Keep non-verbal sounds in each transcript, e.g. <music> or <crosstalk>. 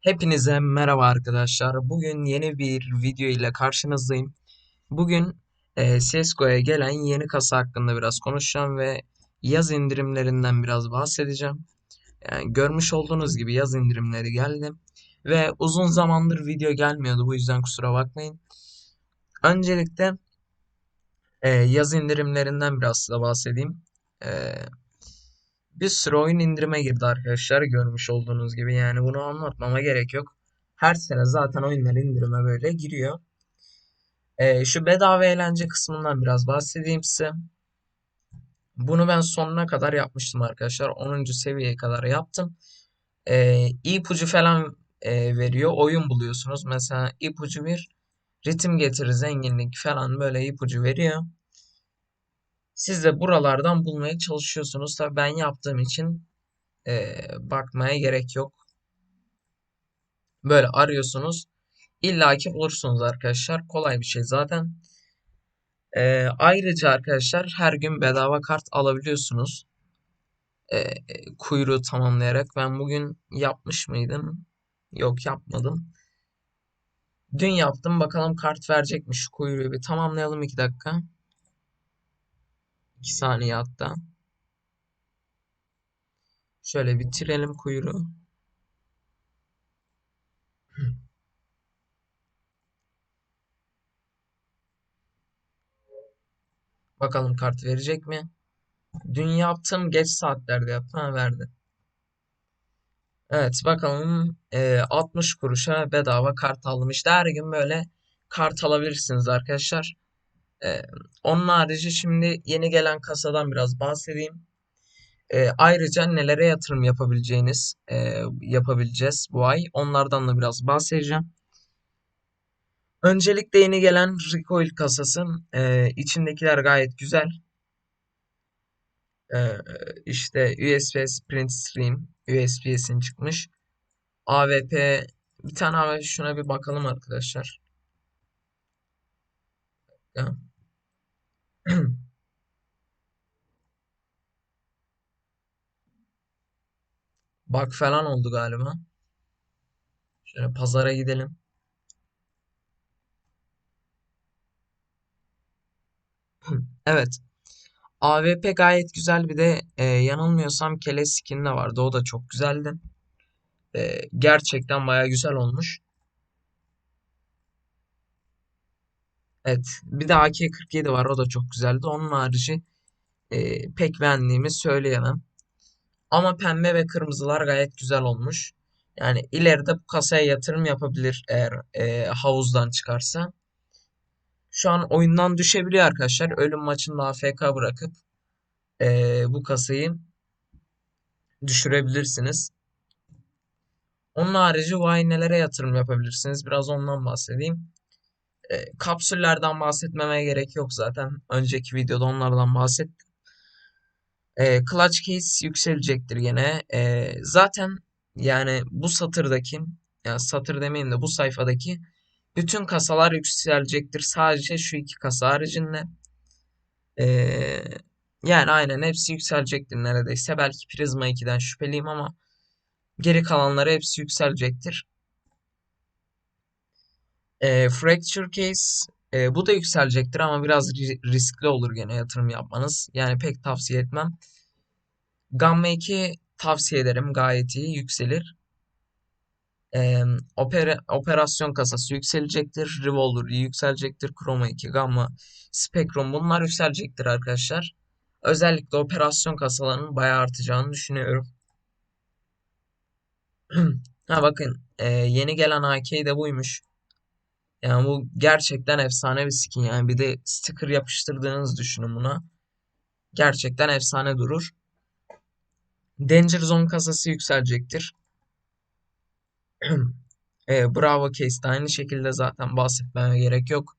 Hepinize merhaba arkadaşlar. Bugün yeni bir video ile karşınızdayım. Bugün e, CSGO'ya gelen yeni kasa hakkında biraz konuşacağım ve yaz indirimlerinden biraz bahsedeceğim. Yani görmüş olduğunuz gibi yaz indirimleri geldi ve uzun zamandır video gelmiyordu. Bu yüzden kusura bakmayın. Öncelikle e, yaz indirimlerinden biraz size bahsedeyim. E, bir sürü oyun indirime girdi arkadaşlar görmüş olduğunuz gibi. Yani bunu anlatmama gerek yok. Her sene zaten oyunlar indirime böyle giriyor. Ee, şu bedava eğlence kısmından biraz bahsedeyim size. Bunu ben sonuna kadar yapmıştım arkadaşlar. 10. seviyeye kadar yaptım. Ee, ipucu falan e, veriyor. Oyun buluyorsunuz. Mesela ipucu bir ritim getirir, zenginlik falan böyle ipucu veriyor. Siz de buralardan bulmaya çalışıyorsunuz. Tabii ben yaptığım için eee, bakmaya gerek yok. Böyle arıyorsunuz. İlla ki bulursunuz arkadaşlar. Kolay bir şey zaten. Eee, ayrıca arkadaşlar her gün bedava kart alabiliyorsunuz. Eee, kuyruğu tamamlayarak. Ben bugün yapmış mıydım? Yok yapmadım. Dün yaptım. Bakalım kart verecekmiş. Şu kuyruğu bir tamamlayalım 2 dakika. 2 saniye hatta. Şöyle bitirelim kuyruğu. <laughs> Bakalım kart verecek mi? Dün yaptım. Geç saatlerde yaptım. Verdi. Evet bakalım e, 60 kuruşa bedava kart aldım. İşte her gün böyle kart alabilirsiniz arkadaşlar. E, onun harici şimdi yeni gelen kasadan biraz bahsedeyim. E, ayrıca nelere yatırım yapabileceğiniz e, yapabileceğiz bu ay. Onlardan da biraz bahsedeceğim. Öncelikle yeni gelen Recoil kasası. E, içindekiler gayet güzel. E, işte USB Print Stream USB'sin çıkmış. AWP bir tane AWP şuna bir bakalım arkadaşlar. Ya. <clears throat> Bak falan oldu galiba. Şöyle pazara gidelim. <clears throat> Evet. AWP gayet güzel. Bir de e, yanılmıyorsam kele skin de vardı. O da çok güzeldi. E, gerçekten baya güzel olmuş. Evet. Bir de AK-47 var. O da çok güzeldi. Onun harici e, pek beğendiğimi söyleyemem. Ama pembe ve kırmızılar gayet güzel olmuş. Yani ileride bu kasaya yatırım yapabilir eğer e, havuzdan çıkarsa. Şu an oyundan düşebiliyor arkadaşlar. Ölüm maçında AFK bırakıp e, bu kasayı düşürebilirsiniz. Onun harici vay nelere yatırım yapabilirsiniz. Biraz ondan bahsedeyim. E, kapsüllerden bahsetmeme gerek yok zaten. Önceki videoda onlardan bahsettim. E, clutch case yükselecektir yine. E, zaten yani bu satırdaki yani satır demeyeyim de bu sayfadaki bütün kasalar yükselecektir. Sadece şu iki kasa haricinde. Ee, yani aynen hepsi yükselecektir neredeyse. Belki Prisma 2'den şüpheliyim ama geri kalanları hepsi yükselecektir. Ee, Fracture Case e, bu da yükselecektir ama biraz riskli olur gene yatırım yapmanız. Yani pek tavsiye etmem. Gamma 2 tavsiye ederim. Gayet iyi yükselir. Ee, opera, operasyon kasası yükselecektir. Revolver yükselecektir. Chroma 2, Gamma, Spectrum bunlar yükselecektir arkadaşlar. Özellikle operasyon kasalarının bayağı artacağını düşünüyorum. <clears throat> ha bakın e, yeni gelen AK de buymuş. Yani bu gerçekten efsane bir skin yani bir de sticker yapıştırdığınızı düşünün buna. Gerçekten efsane durur. Danger Zone kasası yükselecektir. <clears throat> e, Bravo Case'de aynı şekilde zaten bahsetmeme gerek yok.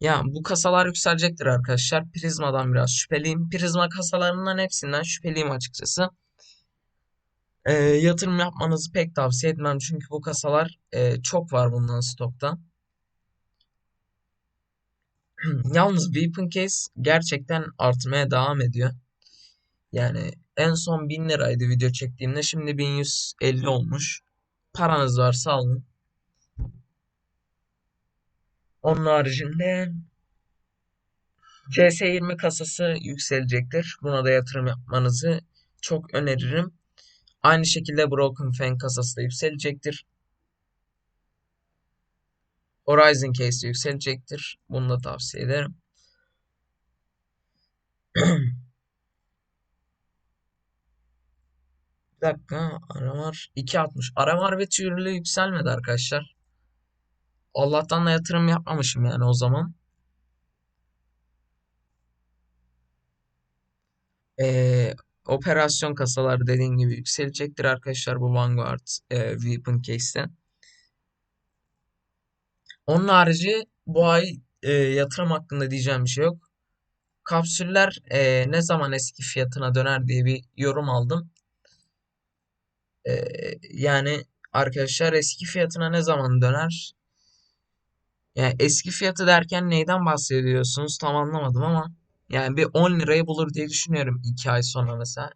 Ya bu kasalar yükselecektir arkadaşlar. Prizma'dan biraz şüpheliyim. Prizma kasalarından hepsinden şüpheliyim açıkçası. E, yatırım yapmanızı pek tavsiye etmem. Çünkü bu kasalar e, çok var bundan stokta. <clears throat> Yalnız Weapon Case gerçekten artmaya devam ediyor. Yani En son 1000 liraydı video çektiğimde. Şimdi 1150 olmuş. Paranız varsa alın. Onun haricinde CS20 kasası yükselecektir. Buna da yatırım yapmanızı çok öneririm. Aynı şekilde Broken Fan kasası da yükselecektir. Horizon Case yükselecektir. Bunu da tavsiye ederim. <clears throat> Bir dakika. Aramar 2.60. Aramar ve türlü yükselmedi arkadaşlar. Allah'tan da yatırım yapmamışım yani o zaman. Ee, operasyon kasaları dediğim gibi yükselecektir arkadaşlar bu Vanguard e, Weapon Case'ten. Onun harici bu ay e, yatırım hakkında diyeceğim bir şey yok. Kapsüller e, ne zaman eski fiyatına döner diye bir yorum aldım. E, yani arkadaşlar eski fiyatına ne zaman döner? Yani eski fiyatı derken neyden bahsediyorsunuz tam anlamadım ama yani bir 10 lirayı bulur diye düşünüyorum 2 ay sonra mesela.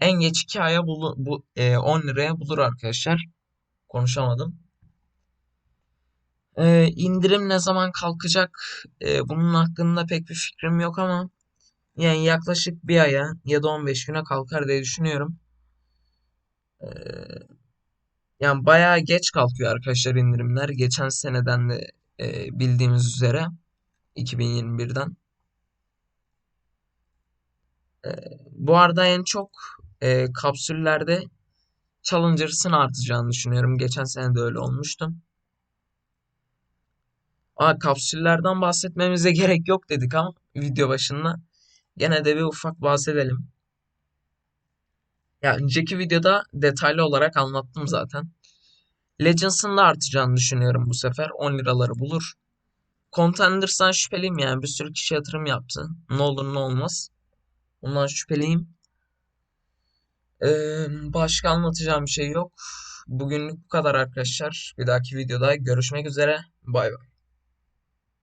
En geç 2 aya bulu, bu, e, 10 liraya bulur arkadaşlar. Konuşamadım. Ee, indirim ne zaman kalkacak? Ee, bunun hakkında pek bir fikrim yok ama yani yaklaşık bir aya ya da 15 güne kalkar diye düşünüyorum. Ee, yani bayağı geç kalkıyor arkadaşlar indirimler. Geçen seneden de e, bildiğimiz üzere 2021'den. Ee, bu arada en çok e, kapsüllerde Challenger'sın artacağını düşünüyorum. Geçen sene de öyle olmuştu. Aa, kapsüllerden bahsetmemize <laughs> gerek yok dedik ama video başında. Gene de bir ufak bahsedelim. Ya önceki videoda detaylı olarak anlattım zaten. Legends'ın da artacağını düşünüyorum bu sefer. 10 liraları bulur. Contenders'tan şüpheliyim yani. Bir sürü kişi yatırım yaptı. Ne olur ne olmaz. Ondan şüpheliyim. Ee, başka anlatacağım bir şey yok. Bugünlük bu kadar arkadaşlar. Bir dahaki videoda görüşmek üzere. Bay bay.